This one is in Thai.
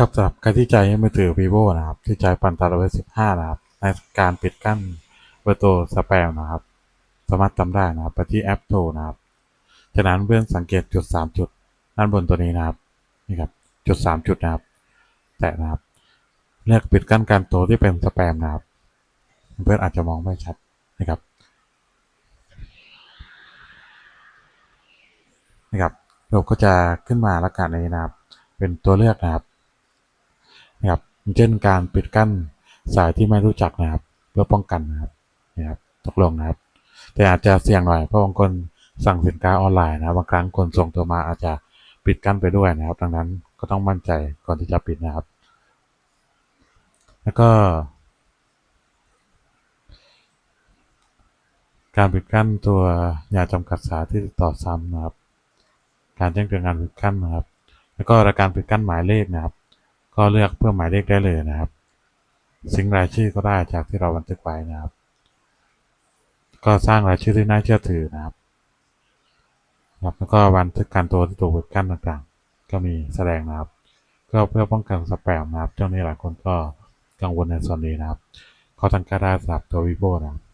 กับสำหรับใครที่ใช้มือถือ vivo นะครับ ที่ใช้ปันตาร์เวสิบห้านะครับ ในการปิดกั้นเบอร์โทรสแปมนะครับ สามารถทำได้นะครับ ไปที่แอปโทรนะครับ จากนั้นเพื่อนสังเกตจุดสามจุดด้านบนตัวนี้นะครับ นี่ครับ จุดสามจุดนะครับ แตะนะครับ เลือกปิดกั้นการโทรที่เป็นสแปมนะครับ เพื่อนอาจจะมองไม่ชัดนะครับนะครับเราก็จะขึ้นมาลักษณะนี้นะครับ เป็นตัวเลือกนะครับ นะครับเช่นการปิดกั้นสายที่ไม่รู้จักนะครับ เพื่อป้องกันนะครับนะครับตกลงนะครับ แต่อาจจะเสี่ยงหน่อยเพราะบางคนสั่งสินค้าออนไลน์นะบบางครั้งคนส่งตัวมาอาจจะปิดกั้นไปด้วยนะครับ ดังนั้นก็ต้องมั่นใจก่อนที่จะปิดนะครับ แล้วก็ การปิดกั้นตัวยาจำกัดสายที่ติดต่อซ้ำนะครับ การแจ้งเตือนการปิดกั้นนะครับ แล้วก็รายการปิดกั้นหมายเลขนะครับ ก็เลือกเพื่อหมายเลขได้เลยนะครับ ซิงรายชื่อก็ได้จากที่เราบันทึกไว้นะครับ ก็สร้างรายชื่อที่น่าเชื่อถือนะครับครับแล้วก็บันทึกการตัวที่ถูกปิดกั้นต่างๆ ก็มีแสดงนะครับ ก็เพื่อป้องกันสแปมนะครับช่วงนี้หลายคนก็กังวลในส่วนนี้นะครับ เขาตั้งกล้าได้สำหรับตัว vivo นะครับ